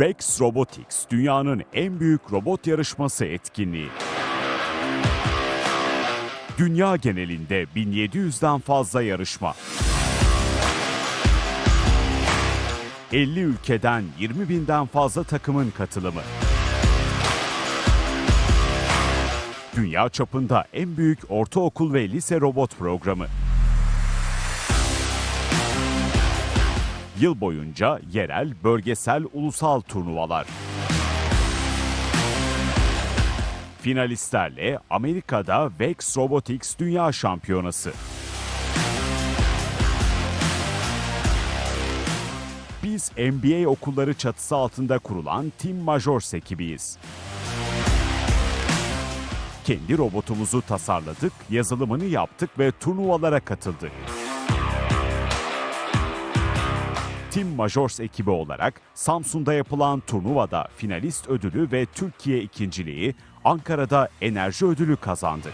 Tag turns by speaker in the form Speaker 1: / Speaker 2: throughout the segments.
Speaker 1: Vex Robotics dünyanın en büyük robot yarışması etkinliği. Dünya genelinde 1700'den fazla yarışma. 50 ülkeden 20 binden fazla takımın katılımı. Dünya çapında en büyük ortaokul ve lise robot programı. Yıl boyunca yerel, bölgesel, ulusal turnuvalar. Finalistlerle Amerika'da Vex Robotics Dünya Şampiyonası. Biz NBA okulları çatısı altında kurulan Team Majors ekibiyiz. Kendi robotumuzu tasarladık, yazılımını yaptık ve turnuvalara katıldık. Team Majors ekibi olarak Samsun'da yapılan turnuvada finalist ödülü ve Türkiye ikinciliği, Ankara'da enerji ödülü kazandık.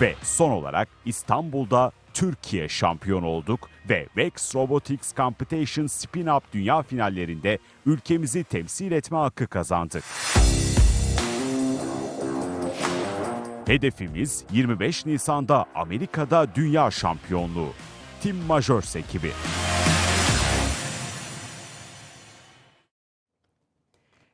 Speaker 1: Ve son olarak İstanbul'da Türkiye şampiyon olduk ve Vex Robotics Competition Spin Up Dünya finallerinde ülkemizi temsil etme hakkı kazandık. Hedefimiz 25 Nisan'da Amerika'da dünya şampiyonluğu. Team Majors ekibi.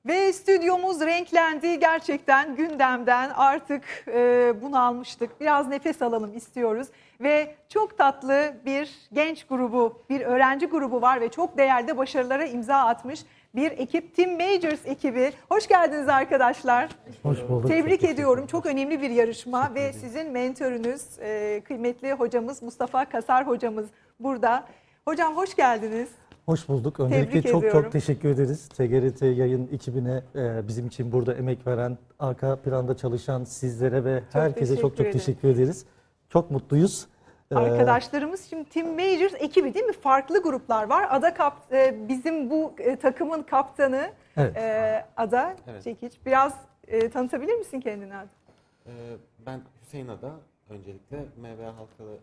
Speaker 2: Ve stüdyomuz renklendi. Gerçekten gündemden artık e, bunu almıştık. Biraz nefes alalım istiyoruz. Ve çok tatlı bir genç grubu, bir öğrenci grubu var ve çok değerli başarılara imza atmış bir ekip Team Majors ekibi. Hoş geldiniz arkadaşlar.
Speaker 3: Hoş bulduk.
Speaker 2: Tebrik
Speaker 3: Çok
Speaker 2: ediyorum. Çok önemli bir yarışma ve sizin mentörünüz, e, kıymetli hocamız Mustafa Kasar hocamız burada. Hocam hoş geldiniz.
Speaker 3: Hoş bulduk. Öncelikle çok
Speaker 2: ediyorum.
Speaker 3: çok teşekkür ederiz. TGRT yayın ekibine, e, bizim için burada emek veren, arka planda çalışan sizlere ve herkese çok çok teşekkür ederiz. Çok mutluyuz. Ee,
Speaker 2: Arkadaşlarımız şimdi Team Majors ekibi değil mi? Farklı gruplar var. Ada kap e, bizim bu e, takımın kaptanı
Speaker 3: Evet.
Speaker 2: e, Ada
Speaker 4: Evet.
Speaker 2: Çekiç. Biraz tanıtabilir misin kendini Ada?
Speaker 4: Ee, ben Hüseyin Ada. Öncelikle MV Halkalı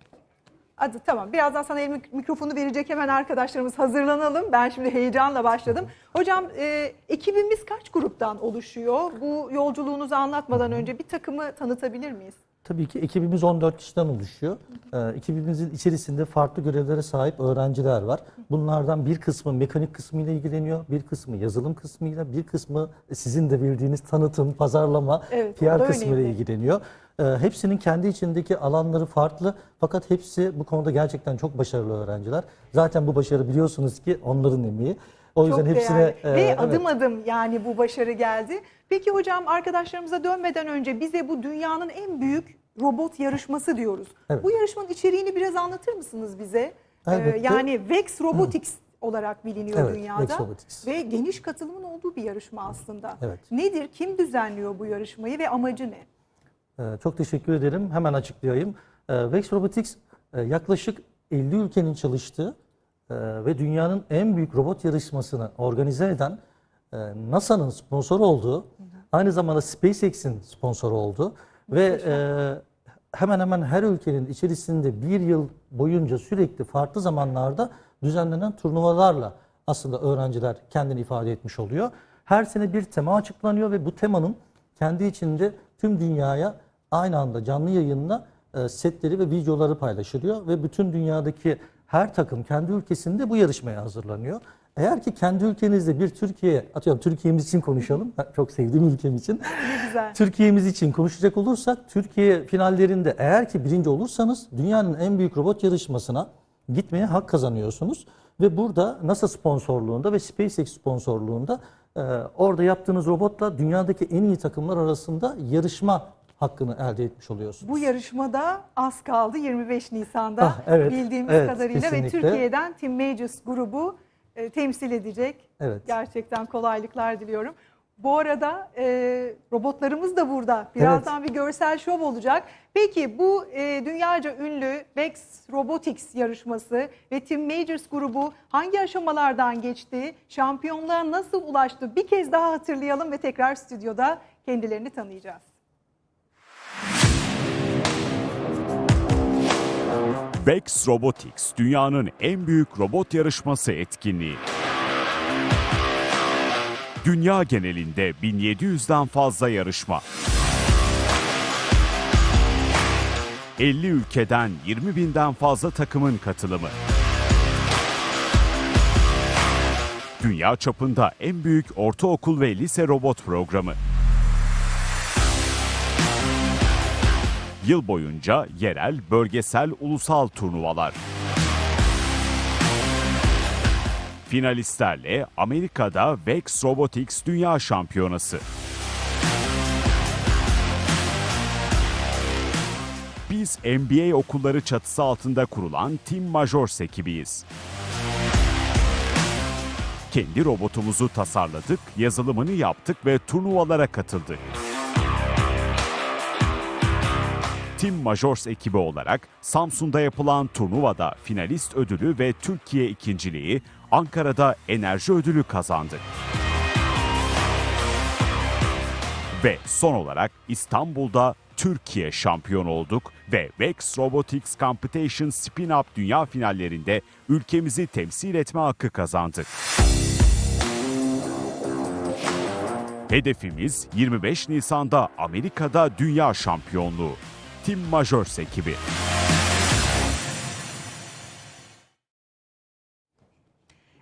Speaker 2: Adı tamam. Birazdan sana el mik- mikrofonu verecek hemen arkadaşlarımız hazırlanalım. Ben şimdi heyecanla başladım. Hocam e, ekibimiz kaç gruptan oluşuyor? Bu yolculuğunuzu anlatmadan önce bir takımı tanıtabilir miyiz?
Speaker 3: Tabii ki ekibimiz 14 kişiden oluşuyor. Ee, ekibimizin içerisinde farklı görevlere sahip öğrenciler var. Bunlardan bir kısmı mekanik kısmıyla ilgileniyor, bir kısmı yazılım kısmıyla, bir kısmı sizin de bildiğiniz tanıtım, pazarlama,
Speaker 2: Evet,
Speaker 3: PR kısmıyla ilgileniyor. Ee, hepsinin kendi içindeki alanları farklı fakat hepsi bu konuda gerçekten çok başarılı öğrenciler. Zaten bu başarı biliyorsunuz ki onların emeği. O yüzden
Speaker 2: Çok
Speaker 3: hepsine
Speaker 2: değerli.
Speaker 3: e,
Speaker 2: Ve
Speaker 3: evet.
Speaker 2: adım adım yani bu başarı geldi. Peki hocam arkadaşlarımıza dönmeden önce bize bu dünyanın en büyük robot yarışması diyoruz.
Speaker 3: Evet.
Speaker 2: Bu yarışmanın içeriğini biraz anlatır mısınız bize? Ee, yani Vex Robotics olarak biliniyor
Speaker 3: Evet,
Speaker 2: dünyada.
Speaker 3: Vex.
Speaker 2: Ve geniş katılımın olduğu bir yarışma aslında.
Speaker 3: Evet.
Speaker 2: Nedir? Kim düzenliyor bu yarışmayı ve amacı ne?
Speaker 3: Ee, Çok teşekkür ederim. Hemen açıklayayım. Ee, Vex Robotics e, yaklaşık 50 ülkenin çalıştığı e, ve dünyanın en büyük robot yarışmasını organize eden e, NASA'nın sponsoru olduğu, aynı zamanda SpaceX'in sponsoru olduğu ve e, hemen hemen her ülkenin içerisinde bir yıl boyunca sürekli farklı zamanlarda düzenlenen turnuvalarla aslında öğrenciler kendini ifade etmiş oluyor. Her sene bir tema açıklanıyor ve bu temanın kendi içinde tüm dünyaya aynı anda canlı yayınla setleri ve videoları paylaşılıyor ve bütün dünyadaki her takım kendi ülkesinde bu yarışmaya hazırlanıyor. Eğer ki kendi ülkenizde bir Türkiye, atıyorum Türkiye'miz için konuşalım. Ben çok sevdiğim ülkem için.
Speaker 2: Güzel.
Speaker 3: Türkiye'miz için konuşacak olursak Türkiye finallerinde eğer ki birinci olursanız dünyanın en büyük robot yarışmasına gitmeye hak kazanıyorsunuz. Ve burada NASA sponsorluğunda ve SpaceX sponsorluğunda e, orada yaptığınız robotla dünyadaki en iyi takımlar arasında yarışma hakkını elde etmiş oluyorsunuz.
Speaker 2: Bu yarışmada az kaldı 25 Nisan'da
Speaker 3: Ah, evet,
Speaker 2: bildiğimiz
Speaker 3: evet,
Speaker 2: kadarıyla ve
Speaker 3: kesinlikle.
Speaker 2: Türkiye'den Team Majors grubu e, temsil edecek.
Speaker 3: Evet.
Speaker 2: Gerçekten kolaylıklar diliyorum. Bu arada e, robotlarımız da burada. Birazdan bir görsel şov olacak. Peki bu e, dünyaca ünlü Vex Robotics yarışması ve Team Majors grubu hangi aşamalardan geçti? Şampiyonluğa nasıl ulaştı? Bir kez daha hatırlayalım ve tekrar stüdyoda kendilerini tanıyacağız.
Speaker 1: Vex Robotics dünyanın en büyük robot yarışması etkinliği. Dünya genelinde 1700'den fazla yarışma. 50 ülkeden 20 binden fazla takımın katılımı. Dünya çapında en büyük ortaokul ve lise robot programı. Yıl boyunca yerel, bölgesel, ulusal turnuvalar. Finalistlerle Amerika'da Vex Robotics Dünya Şampiyonası. Biz MBA okulları çatısı altında kurulan Team Majors ekibiyiz. Kendi robotumuzu tasarladık, yazılımını yaptık ve turnuvalara katıldık. Team Majors ekibi olarak Samsun'da yapılan turnuvada finalist ödülü ve Türkiye ikinciliği, Ankara'da enerji ödülü kazandık. Ve son olarak İstanbul'da Türkiye şampiyon olduk ve Vex Robotics Computation Spin Up Dünya finallerinde ülkemizi temsil etme hakkı kazandık. Hedefimiz 25 Nisan'da Amerika'da dünya şampiyonluğu. Team Majors ekibi.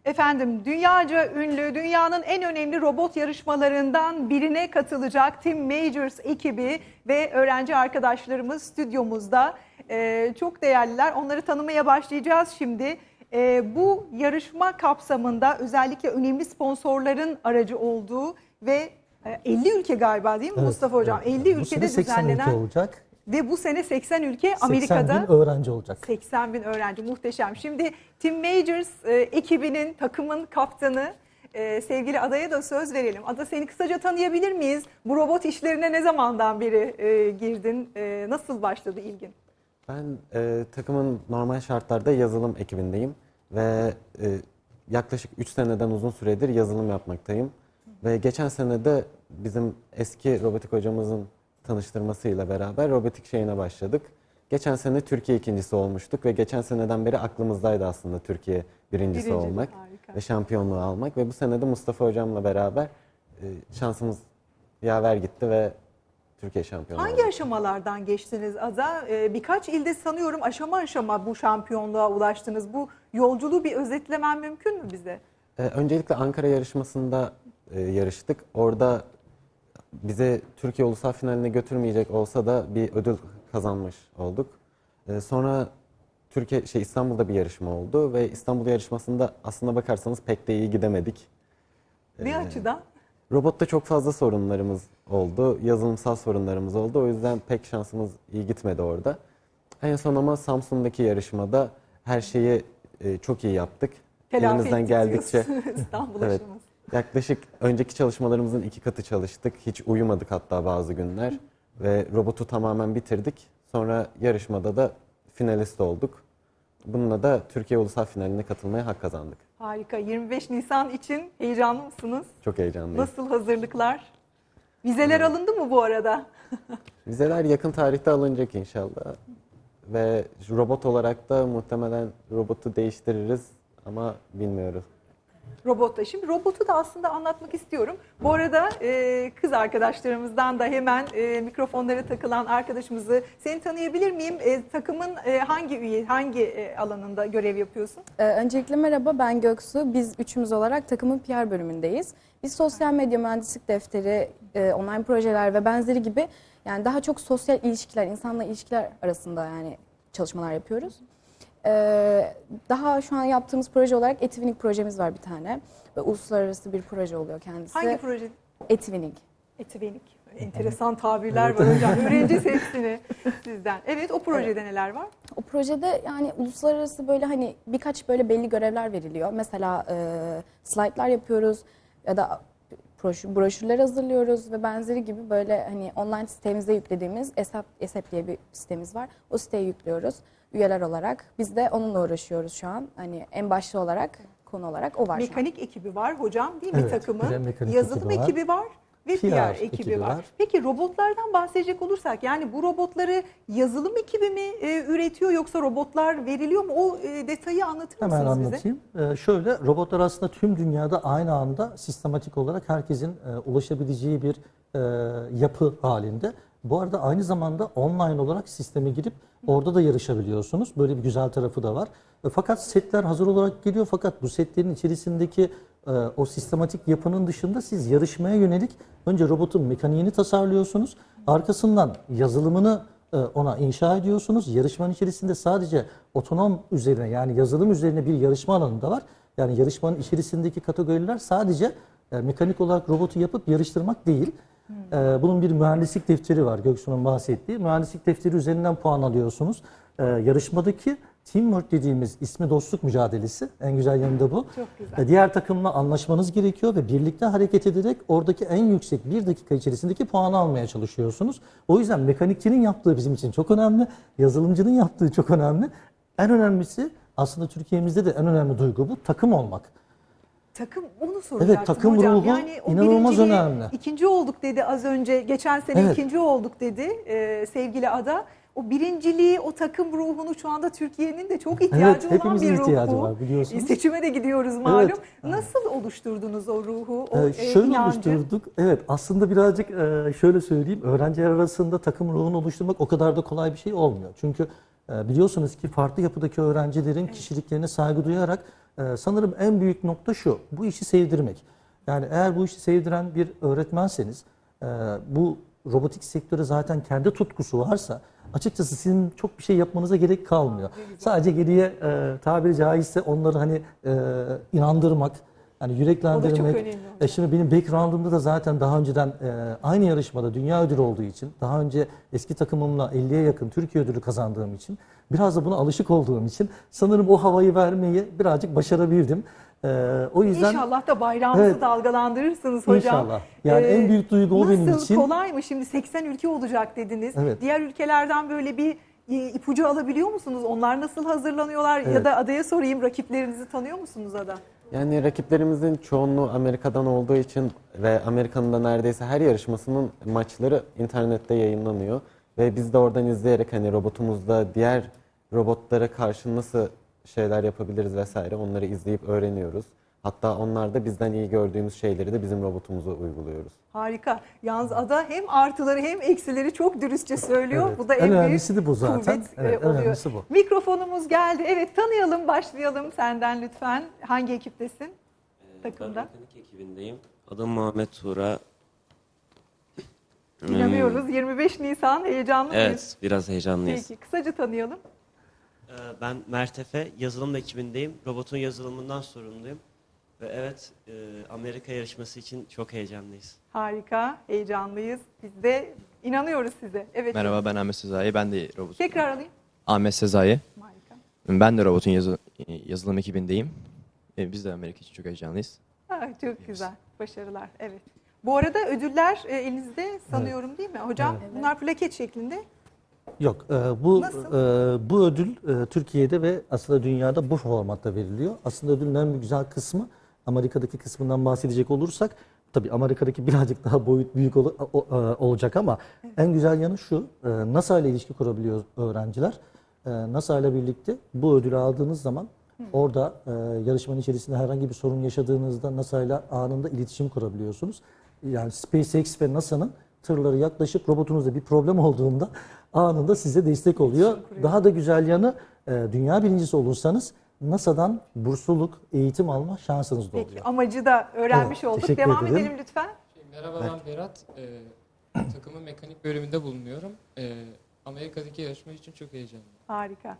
Speaker 2: Efendim dünyaca ünlü, dünyanın en önemli robot yarışmalarından birine katılacak Team Majors ekibi ve öğrenci arkadaşlarımız stüdyomuzda. Ee, çok değerliler. Onları tanımaya başlayacağız şimdi. Ee, bu yarışma kapsamında özellikle önemli sponsorların aracı olduğu ve e, 50 ülke galiba değil mi
Speaker 3: Evet,
Speaker 2: Mustafa Hocam?
Speaker 3: evet.
Speaker 2: 50
Speaker 3: Bu
Speaker 2: ülkede
Speaker 3: sene 80 ülke
Speaker 2: düzenlenen
Speaker 3: olacak.
Speaker 2: Ve bu sene 80 ülke
Speaker 3: 80
Speaker 2: Amerika'da.
Speaker 3: bin öğrenci olacak.
Speaker 2: 80 bin öğrenci muhteşem. Şimdi Team Majors e, ekibinin, takımın kaptanı e, sevgili Ada'ya da söz verelim. Ada seni kısaca tanıyabilir miyiz? Bu robot işlerine ne zamandan beri e, girdin? E, nasıl başladı ilgin?
Speaker 4: Ben e, takımın normal şartlarda yazılım ekibindeyim ve e, yaklaşık 3 seneden uzun süredir yazılım yapmaktayım. Ve geçen sene de bizim eski robotik hocamızın tanıştırmasıyla beraber robotik şeyine başladık. Geçen sene Türkiye ikincisi olmuştuk ve geçen seneden beri aklımızdaydı aslında Türkiye birincisi
Speaker 2: Birinci,
Speaker 4: olmak
Speaker 2: harika.
Speaker 4: ve şampiyonluğu almak ve bu sene de Mustafa hocamla beraber e, şansımız yaver gitti ve Türkiye şampiyonu
Speaker 2: Hangi
Speaker 4: olduk.
Speaker 2: aşamalardan geçtiniz Ada? E, birkaç ilde sanıyorum aşama aşama bu şampiyonluğa ulaştınız. Bu yolculuğu bir özetlemen mümkün mü bize?
Speaker 4: Ee, öncelikle Ankara yarışmasında e, yarıştık. Orada bize Türkiye Ulusal Finaline götürmeyecek olsa da bir ödül kazanmış olduk. Ee, sonra Türkiye şey İstanbul'da bir yarışma oldu ve İstanbul yarışmasında aslında bakarsanız pek de iyi gidemedik.
Speaker 2: Ne
Speaker 4: Ee,
Speaker 2: açıdan?
Speaker 4: Robotta çok fazla sorunlarımız oldu. Yazılımsal sorunlarımız oldu. O yüzden pek şansımız iyi gitmedi orada. En son ama Samsun'daki yarışmada her şeyi e, çok iyi yaptık.
Speaker 2: Telafi
Speaker 4: Elimizden geldikçe.
Speaker 2: İstanbul
Speaker 4: Evet.
Speaker 2: aşaması.
Speaker 4: Yaklaşık önceki çalışmalarımızın iki katı çalıştık. Hiç uyumadık hatta bazı günler. Ve robotu tamamen bitirdik. Sonra yarışmada da finalist olduk. Bununla da Türkiye Ulusal Finaline katılmaya hak kazandık.
Speaker 2: Harika. 25 Nisan için heyecanlı mısınız?
Speaker 4: Çok heyecanlıyım.
Speaker 2: Nasıl hazırlıklar? Vizeler alındı mı bu arada?
Speaker 4: Vizeler yakın tarihte alınacak inşallah. Ve robot olarak da muhtemelen robotu değiştiririz ama bilmiyoruz.
Speaker 2: Robotta. Şimdi robotu da aslında anlatmak istiyorum. Bu arada e, kız arkadaşlarımızdan da hemen e, mikrofonlara takılan arkadaşımızı seni tanıyabilir miyim? E, takımın e, hangi üye, hangi e, alanında görev yapıyorsun?
Speaker 5: Ee, öncelikle merhaba ben Göksu. Biz üçümüz olarak takımın PR bölümündeyiz. Biz sosyal medya mühendislik defteri, e, online projeler ve benzeri gibi yani daha çok sosyal ilişkiler, insanla ilişkiler arasında yani çalışmalar yapıyoruz. Ee, daha şu an yaptığımız proje olarak Etvinink projemiz var bir tane. Ve uluslararası bir proje oluyor kendisi.
Speaker 2: Hangi proje?
Speaker 5: Etvinink.
Speaker 2: Etivenik. Enteresan tabirler var hocam. Öğreneceğiz hepsini sizden. Evet o projede neler var?
Speaker 5: O projede yani uluslararası böyle hani birkaç böyle belli görevler veriliyor. Mesela e, slaytlar yapıyoruz ya da broşür, broşürler hazırlıyoruz ve benzeri gibi böyle hani online sitemize yüklediğimiz ESAP, ESAP diye bir sitemiz var. O siteye yüklüyoruz üyeler olarak. Biz de onunla uğraşıyoruz şu an. Hani en başlı olarak konu olarak o var şu an.
Speaker 2: Mekanik ekibi var hocam değil mi
Speaker 3: Evet,
Speaker 2: takımın? Yazılım
Speaker 3: ekibi var.
Speaker 2: ekibi var. ve PR,
Speaker 3: PR
Speaker 2: ekibi,
Speaker 3: ekibi
Speaker 2: var.
Speaker 3: var.
Speaker 2: Peki robotlardan bahsedecek olursak yani bu robotları yazılım ekibi mi e, üretiyor yoksa robotlar veriliyor mu? O e, detayı anlatır
Speaker 3: Hemen
Speaker 2: mısınız bize?
Speaker 3: anlatayım. Ee, şöyle robotlar aslında tüm dünyada aynı anda sistematik olarak herkesin e, ulaşabileceği bir e, yapı halinde. Bu arada aynı zamanda online olarak sisteme girip orada da yarışabiliyorsunuz. Böyle bir güzel tarafı da var. E, fakat setler hazır olarak geliyor fakat bu setlerin içerisindeki e, o sistematik yapının dışında siz yarışmaya yönelik önce robotun mekaniğini tasarlıyorsunuz. Arkasından yazılımını e, ona inşa ediyorsunuz. Yarışmanın içerisinde sadece otonom üzerine yani yazılım üzerine bir yarışma alanı da var. Yani yarışmanın içerisindeki kategoriler sadece mekanik olarak robotu yapıp yarıştırmak değil. E, bunun bir mühendislik defteri var Göksu'nun bahsettiği. Mühendislik defteri üzerinden puan alıyorsunuz. E, yarışmadaki teamwork dediğimiz ismi dostluk mücadelesi. En güzel yanı da bu.
Speaker 2: Çok güzel.
Speaker 3: E, Diğer takımla anlaşmanız gerekiyor ve birlikte hareket ederek oradaki en yüksek bir dakika içerisindeki puanı almaya çalışıyorsunuz. O yüzden mekanikçinin yaptığı bizim için çok önemli, yazılımcının yaptığı çok önemli. En önemlisi aslında Türkiye'mizde de en önemli duygu bu takım olmak.
Speaker 2: Takım onu soracaktım
Speaker 3: takım
Speaker 2: hocam.
Speaker 3: ruhu
Speaker 2: yani
Speaker 3: inanılmaz önemli.
Speaker 2: ikinci olduk dedi az önce. Geçen sene
Speaker 3: Evet.
Speaker 2: ikinci olduk dedi e, sevgili Ada. O birinciliği, o takım ruhunu şu anda Türkiye'nin de çok ihtiyacı
Speaker 3: Evet,
Speaker 2: olan bir ruh
Speaker 3: ihtiyacı
Speaker 2: bu.
Speaker 3: var, biliyorsunuz.
Speaker 2: E, Seçime de gidiyoruz malum.
Speaker 3: Evet.
Speaker 2: Nasıl oluşturdunuz o ruhu, o
Speaker 3: Ee, şöyle
Speaker 2: inancı?
Speaker 3: oluşturduk. Evet aslında birazcık e, şöyle söyleyeyim. Öğrenciler arasında takım ruhunu oluşturmak o kadar da kolay bir şey olmuyor. Çünkü biliyorsunuz ki farklı yapıdaki öğrencilerin kişiliklerine saygı duyarak e, sanırım en büyük nokta şu. Bu işi sevdirmek. Yani eğer bu işi sevdiren bir öğretmenseniz e, bu robotik sektörü zaten kendi tutkusu varsa açıkçası sizin çok bir şey yapmanıza gerek kalmıyor. Sadece geriye e, tabiri caizse onları hani e, inandırmak, yani yüreklendirmek. E şimdi benim background'umda da zaten daha önceden e, aynı yarışmada dünya ödülü olduğu için, daha önce eski takımımla 50'ye yakın Türkiye ödülü kazandığım için, biraz da buna alışık olduğum için sanırım o havayı vermeyi birazcık başarabildim. E, o yüzden
Speaker 2: İnşallah da bayrağımızı
Speaker 3: Evet.
Speaker 2: dalgalandırırsınız hocam.
Speaker 3: İnşallah. Yani
Speaker 2: Ee,
Speaker 3: en büyük duygu o benim
Speaker 2: Nasıl
Speaker 3: için.
Speaker 2: kolay mı? Şimdi 80 ülke olacak dediniz.
Speaker 3: Evet.
Speaker 2: Diğer ülkelerden böyle bir ipucu alabiliyor musunuz? Onlar nasıl hazırlanıyorlar? Ya
Speaker 3: Evet.
Speaker 2: da adaya sorayım rakiplerinizi tanıyor musunuz ada?
Speaker 4: Yani rakiplerimizin çoğunluğu Amerika'dan olduğu için ve Amerika'nın da neredeyse her yarışmasının maçları internette yayınlanıyor. Ve biz de oradan izleyerek hani robotumuzda diğer robotlara karşı nasıl şeyler yapabiliriz vesaire onları izleyip öğreniyoruz. Hatta onlar da bizden iyi gördüğümüz şeyleri de bizim robotumuza uyguluyoruz.
Speaker 2: Harika. Yalnız ada hem artıları hem eksileri çok dürüstçe söylüyor.
Speaker 3: Evet.
Speaker 2: Bu da en,
Speaker 3: En
Speaker 2: büyük
Speaker 3: önemlisi de bu zaten.
Speaker 2: kuvvet e,
Speaker 3: Evet, en
Speaker 2: oluyor.
Speaker 3: önemlisi bu.
Speaker 2: Mikrofonumuz geldi. Evet tanıyalım, başlayalım senden lütfen. Hangi ekiptesin?
Speaker 6: Ben
Speaker 2: Takımda.
Speaker 6: mekanik ekibindeyim. Adım Muhammed Tuğra.
Speaker 2: İnanıyoruz. 25 Nisan heyecanlı mıyız?
Speaker 6: Evet, biraz heyecanlıyız.
Speaker 2: Peki kısaca tanıyalım.
Speaker 7: Ee, Ben Mert Efe, yazılım ekibindeyim. Robotun yazılımından sorumluyum. Ve evet, e, Amerika yarışması için çok heyecanlıyız.
Speaker 2: Harika, heyecanlıyız. Biz de inanıyoruz size. Evet.
Speaker 8: Merhaba ben Ahmet Sezai. Ben de robot.
Speaker 2: Tekrar alayım.
Speaker 8: Ahmet Sezai.
Speaker 2: Harika.
Speaker 8: Ben de robotun yazı- yazılım ekibindeyim. E, Biz de Amerika için çok heyecanlıyız.
Speaker 2: Ha, çok güzel. Başarılar. Evet. Bu arada ödüller e, elinizde sanıyorum değil mi? Hocam bunlar plaket şeklinde.
Speaker 3: Yok, e, bu
Speaker 2: Nasıl?
Speaker 3: e, bu ödül e, Türkiye'de ve aslında dünyada bu formatta veriliyor. Aslında ödülün en güzel kısmı Amerika'daki kısmından bahsedecek olursak tabii Amerika'daki birazcık daha boyut büyük ol- o- e, olacak ama en güzel yanı şu. E, NASA ile ilişki kurabiliyor öğrenciler. E, NASA ile birlikte bu ödülü aldığınız zaman orada e, yarışmanın içerisinde herhangi bir sorun yaşadığınızda NASA ile anında iletişim kurabiliyorsunuz. Yani SpaceX ve NASA'nın tırları yaklaşıp robotunuzda bir problem olduğunda anında size destek oluyor. Daha da güzel yanı dünya birincisi olursanız NASA'dan bursluluk eğitim alma şansınız da
Speaker 2: Peki
Speaker 3: oluyor.
Speaker 2: amacı da öğrenmiş
Speaker 3: Evet,
Speaker 2: olduk. Devam
Speaker 3: ederim.
Speaker 2: edelim lütfen.
Speaker 9: Merhaba ben Berat. Ee, takımın mekanik bölümünde bulunuyorum. Ee, Amerika'daki yarışma için çok heyecanlıyım.
Speaker 2: Harika.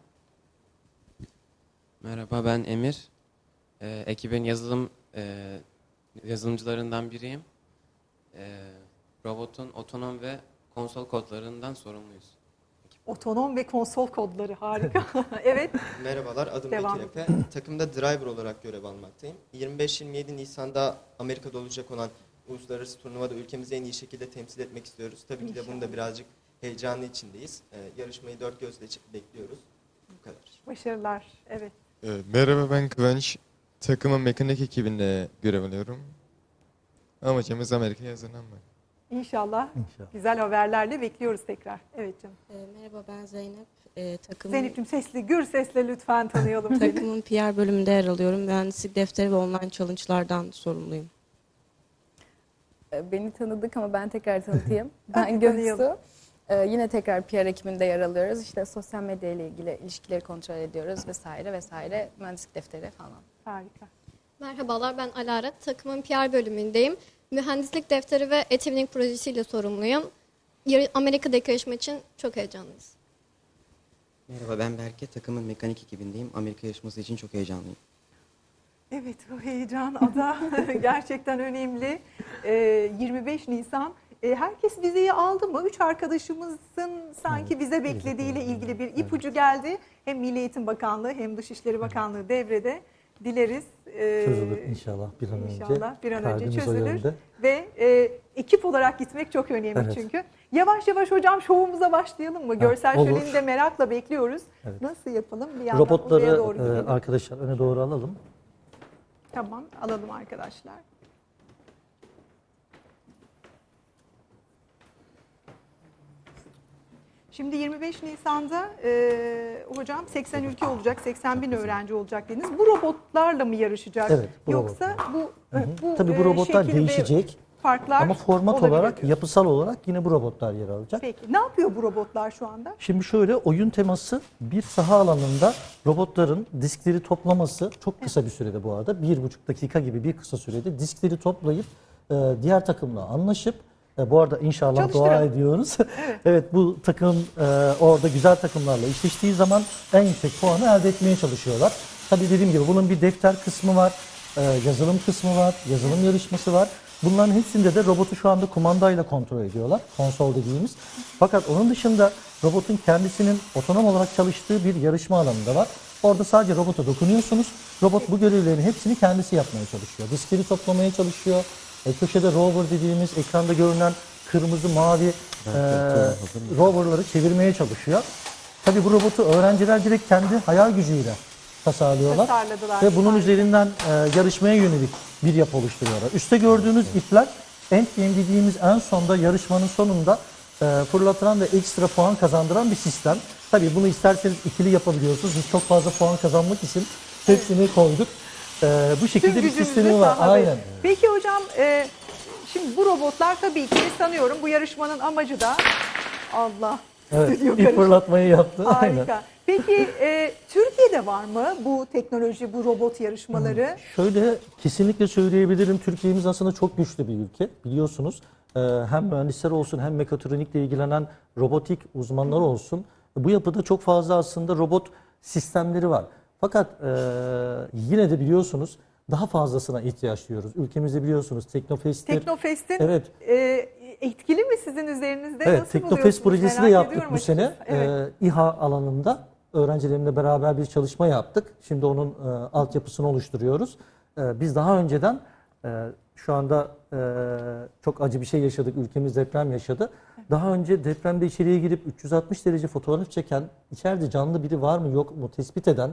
Speaker 10: Merhaba ben Emir. Ee, ekibin yazılım e, yazılımcılarından biriyim. Ee, robotun otonom ve konsol kodlarından sorumluyuz.
Speaker 2: Otonom ve konsol kodları harika. evet.
Speaker 11: Merhabalar, adım
Speaker 2: Devam
Speaker 11: Bekir Efe. Takımda driver olarak görev almaktayım. 25-27 Nisan'da Amerika'da olacak olan uluslararası turnuvada ülkemizi en iyi şekilde temsil etmek istiyoruz. Tabii ki de bunu da birazcık heyecanlı içindeyiz. Ee, yarışmayı dört gözle bekliyoruz. Bu kadar.
Speaker 2: Başarılar. Evet.
Speaker 12: Ee, Merhaba ben Kıvanç. Takımın mekanik ekibinde görev alıyorum. Amacımız Amerika'ya hazırlanmak.
Speaker 2: İnşallah,
Speaker 3: İnşallah.
Speaker 2: güzel haberlerle bekliyoruz tekrar. Evet canım.
Speaker 13: Ee, merhaba ben Zeynep. Ee, takımın,
Speaker 2: Zeynep'ciğim sesli, gür sesle lütfen tanıyalım seni.
Speaker 13: takımın PR bölümünde yer alıyorum. Mühendislik defteri ve online challenge'lardan sorumluyum.
Speaker 5: E, Beni tanıdık ama ben tekrar tanıtayım. Ben
Speaker 2: tanıyalım.
Speaker 5: Göksu. E, yine tekrar PR ekibinde yer alıyoruz. İşte sosyal medya ile ilgili ilişkileri kontrol ediyoruz vesaire vesaire. Mühendislik defteri falan.
Speaker 2: Harika.
Speaker 14: Merhabalar ben Alara. Takımın PR bölümündeyim. Mühendislik defteri ve e projesiyle sorumluyum. Amerika'daki yarışma için çok heyecanlıyız.
Speaker 15: Merhaba ben Berke. Takımın mekanik ekibindeyim. Amerika yarışması için çok heyecanlıyım.
Speaker 2: Evet bu heyecan ada gerçekten önemli. Ee, 25 Nisan. Ee, herkes vizeyi aldı mı? Üç arkadaşımızın sanki vize beklediğiyle ilgili bir ipucu geldi. Hem Milli Eğitim Bakanlığı hem Dışişleri Bakanlığı devrede. Dileriz. ee,
Speaker 3: Çözülür inşallah bir an önce.
Speaker 2: İnşallah bir an önce çözülür. Ve e, ekip olarak gitmek çok önemli
Speaker 3: Evet.
Speaker 2: çünkü. Yavaş yavaş hocam şovumuza başlayalım mı? Görsel
Speaker 3: olur.
Speaker 2: şöleni de merakla bekliyoruz.
Speaker 3: Evet.
Speaker 2: Nasıl yapalım? Bir yandan
Speaker 3: Robotları
Speaker 2: doğru
Speaker 3: e,
Speaker 2: gidelim.
Speaker 3: arkadaşlar öne doğru alalım.
Speaker 2: Tamam alalım arkadaşlar. Şimdi 25 Nisan'da e, hocam 80 ülke olacak, 80 bin öğrenci olacak dediniz. Bu robotlarla mı yarışacak?
Speaker 3: Evet, bu
Speaker 2: Yoksa bu, bu
Speaker 3: Tabii bu
Speaker 2: e,
Speaker 3: robotlar değişecek.
Speaker 2: Farklar
Speaker 3: Ama format
Speaker 2: olabilir
Speaker 3: olarak, yapısal olarak yine bu robotlar yer alacak.
Speaker 2: Peki ne yapıyor bu robotlar şu anda?
Speaker 3: Şimdi şöyle oyun teması bir saha alanında robotların diskleri toplaması çok kısa bir sürede bu arada. Bir buçuk dakika gibi bir kısa sürede diskleri toplayıp e, diğer takımla anlaşıp e, bu arada inşallah dua ediyoruz. evet. bu takım e, orada güzel takımlarla eşleştiği zaman en yüksek puanı elde etmeye çalışıyorlar. Tabii dediğim gibi bunun bir defter kısmı var, e, yazılım kısmı var, yazılım yarışması var. Bunların hepsinde de robotu şu anda kumandayla kontrol ediyorlar. Konsol dediğimiz. Fakat onun dışında robotun kendisinin otonom olarak çalıştığı bir yarışma alanı da var. Orada sadece robota dokunuyorsunuz. Robot bu görevlerin hepsini kendisi yapmaya çalışıyor. Diskleri toplamaya çalışıyor. E, köşede rover dediğimiz ekranda görünen kırmızı mavi e, roverları çevirmeye çalışıyor. Tabii bu robotu öğrenciler direkt kendi hayal gücüyle tasarlıyorlar.
Speaker 2: Tasarladılar.
Speaker 3: Ve bunun üzerinden e, yarışmaya yönelik bir yapı oluşturuyorlar. Üste gördüğünüz ipler endgame dediğimiz en sonda yarışmanın sonunda e, fırlatılan ve ekstra puan kazandıran bir sistem. Tabii bunu isterseniz ikili yapabiliyorsunuz. Biz çok fazla puan kazanmak için hepsini koyduk. E, bu şekilde
Speaker 2: Tüm
Speaker 3: bir sistemi var.
Speaker 2: sahada.
Speaker 3: Aynen.
Speaker 2: Peki hocam e, şimdi bu robotlar tabii ki sanıyorum bu yarışmanın amacı da Allah
Speaker 3: Evet,
Speaker 2: stüdyo karıştı.
Speaker 3: fırlatmayı yaptı. Aynen.
Speaker 2: Harika. Peki e, Türkiye'de var mı bu teknoloji, bu robot yarışmaları?
Speaker 3: Şöyle kesinlikle söyleyebilirim. Türkiye'miz aslında çok güçlü bir ülke biliyorsunuz. Ee, hem mühendisler olsun hem mekatronikle ilgilenen robotik uzmanları olsun. Bu yapıda çok fazla aslında robot sistemleri var. Fakat e, yine de biliyorsunuz daha fazlasına ihtiyaç duyuyoruz. Ülkemizde biliyorsunuz Teknofest'tir.
Speaker 2: Teknofest'in
Speaker 3: Evet.
Speaker 2: e, etkili mi sizin üzerinizde?
Speaker 3: Evet,
Speaker 2: Nasıl
Speaker 3: Teknofest projesi de yaptık bu sene.
Speaker 2: Evet.
Speaker 3: Ee, İHA alanında öğrencilerimle beraber bir çalışma yaptık. Şimdi onun e, altyapısını oluşturuyoruz. E, biz daha önceden e, şu anda e, çok acı bir şey yaşadık. Ülkemiz deprem yaşadı. Daha önce depremde içeriye girip 360 derece fotoğraf çeken, içeride canlı biri var mı yok mu tespit eden,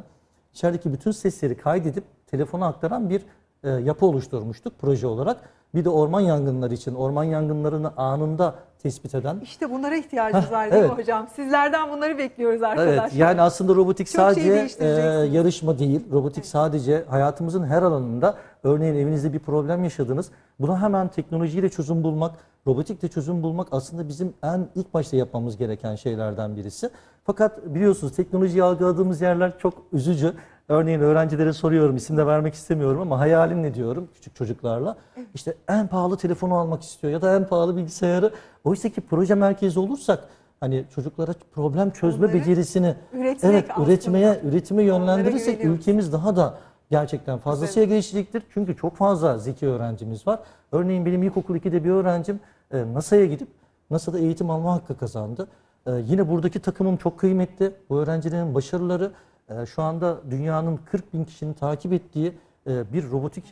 Speaker 3: içerideki bütün sesleri kaydedip telefona aktaran bir e, yapı oluşturmuştuk proje olarak. Bir de orman yangınları için orman yangınlarını anında tespit eden
Speaker 2: İşte bunlara ihtiyacımız
Speaker 3: Heh,
Speaker 2: var değil mi
Speaker 3: evet.
Speaker 2: hocam? Sizlerden bunları bekliyoruz arkadaşlar.
Speaker 3: Evet yani aslında robotik
Speaker 2: Çok şey
Speaker 3: sadece e, yarışma değil. Robotik sadece hayatımızın her alanında örneğin evinizde bir problem yaşadınız. Buna hemen teknolojiyle çözüm bulmak, robotikle çözüm bulmak aslında bizim en ilk başta yapmamız gereken şeylerden birisi. Fakat biliyorsunuz teknolojiyi algıladığımız yerler çok üzücü. Örneğin öğrencilere soruyorum, isim de vermek istemiyorum ama hayalim ne diyorum küçük çocuklarla. İşte en pahalı telefonu almak istiyor ya da en pahalı bilgisayarı. Oysa ki proje merkezi olursak hani çocuklara problem çözme
Speaker 2: Onları
Speaker 3: becerisini evet üretmeye üretime yönlendirirsek ülkemiz daha da gerçekten fazlasıyla gelişecektir. Çünkü çok fazla zeki öğrencimiz var. Örneğin benim ilkokul 2'de bir öğrencim e, NASA'ya gidip NASA'da eğitim alma hakkı kazandı. E, yine buradaki takımım çok kıymetli. Bu öğrencilerin başarıları e, şu anda dünyanın 40 bin kişinin takip ettiği e, bir robotik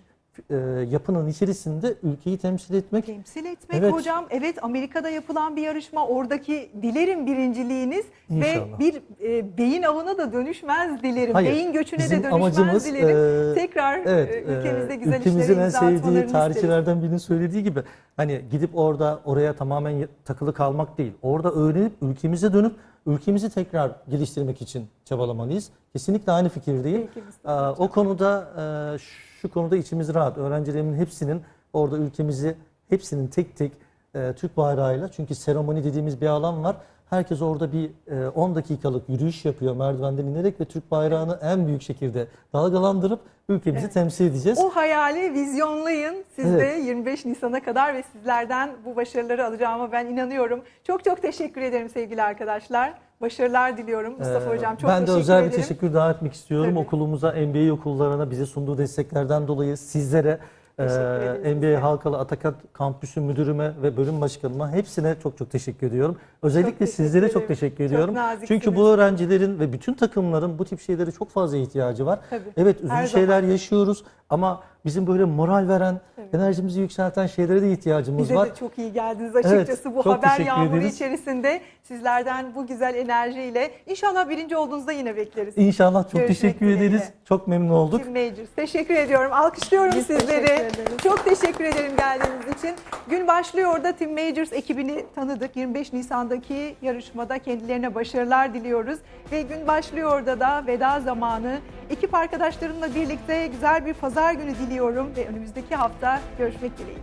Speaker 3: e, yapının içerisinde ülkeyi temsil etmek.
Speaker 2: Temsil etmek
Speaker 3: Evet.
Speaker 2: hocam. Evet Amerika'da yapılan bir yarışma. Oradaki dilerim birinciliğiniz ve
Speaker 3: İnşallah.
Speaker 2: bir e, beyin avına da dönüşmez dilerim.
Speaker 3: Hayır,
Speaker 2: Beyin göçüne de dönüşmez
Speaker 3: amacımız,
Speaker 2: dilerim.
Speaker 3: e,
Speaker 2: Tekrar
Speaker 3: Evet,
Speaker 2: e, ülkemizde
Speaker 3: e,
Speaker 2: güzel
Speaker 3: ülkemizin
Speaker 2: işlere
Speaker 3: en sevdiği tarihçilerden birinin söylediği gibi hani gidip orada oraya tamamen takılı kalmak değil. Orada öğrenip ülkemize dönüp ülkemizi tekrar geliştirmek için çabalamalıyız. Kesinlikle aynı fikirdeyim. Aa, o konuda e, şu konuda içimiz rahat. Öğrencilerimin hepsinin orada ülkemizi hepsinin tek tek e, Türk bayrağıyla çünkü seremoni dediğimiz bir alan var. Herkes orada bir e, 10 dakikalık yürüyüş yapıyor merdivenden inerek ve Türk bayrağını en büyük şekilde dalgalandırıp ülkemizi
Speaker 2: Evet.
Speaker 3: temsil edeceğiz.
Speaker 2: O hayali vizyonlayın. Siz
Speaker 3: Evet.
Speaker 2: de 25 Nisan'a kadar ve sizlerden bu başarıları alacağıma ben inanıyorum. Çok çok teşekkür ederim sevgili arkadaşlar. Başarılar diliyorum Mustafa
Speaker 3: Ee,
Speaker 2: Hocam. Çok
Speaker 3: ben de özel bir
Speaker 2: ederim.
Speaker 3: teşekkür daha etmek istiyorum.
Speaker 2: Tabii.
Speaker 3: Okulumuza, MBA okullarına bize sunduğu desteklerden dolayı sizlere, e. MBA Halkalı Atakat Kampüsü müdürüme ve bölüm başkanıma hepsine çok çok teşekkür ediyorum. Özellikle
Speaker 2: teşekkür
Speaker 3: sizlere
Speaker 2: ederim.
Speaker 3: çok teşekkür
Speaker 2: Çok
Speaker 3: ediyorum.
Speaker 2: naziksiniz.
Speaker 3: Çünkü bu öğrencilerin ve bütün takımların bu tip şeylere çok fazla ihtiyacı var.
Speaker 2: Tabii.
Speaker 3: Evet üzücü şeyler
Speaker 2: zaman.
Speaker 3: yaşıyoruz ama bizim böyle moral veren, enerjimizi yükselten şeylere de ihtiyacımız
Speaker 2: Bize
Speaker 3: var.
Speaker 2: de çok iyi geldiniz açıkçası bu
Speaker 3: çok
Speaker 2: haber yağmuru
Speaker 3: ederiz.
Speaker 2: içerisinde. Sizlerden bu güzel enerjiyle inşallah birinci olduğunuzda yine bekleriz.
Speaker 3: İnşallah çok
Speaker 2: Görüşmek
Speaker 3: teşekkür
Speaker 2: dileğiyle.
Speaker 3: ederiz. Çok memnun olduk.
Speaker 2: Tim Majors. Teşekkür ediyorum. Alkışlıyorum
Speaker 5: Biz
Speaker 2: sizleri.
Speaker 5: teşekkür.
Speaker 2: Çok teşekkür ederim geldiğiniz için. Gün başlıyor da Tim Majors ekibini tanıdık. 25 Nisan'daki yarışmada kendilerine başarılar diliyoruz. Ve gün başlıyor da da veda zamanı. Ekip arkadaşlarımla birlikte güzel bir pazar günü diliyorum. Ve önümüzdeki hafta görüşmek dileğiyle.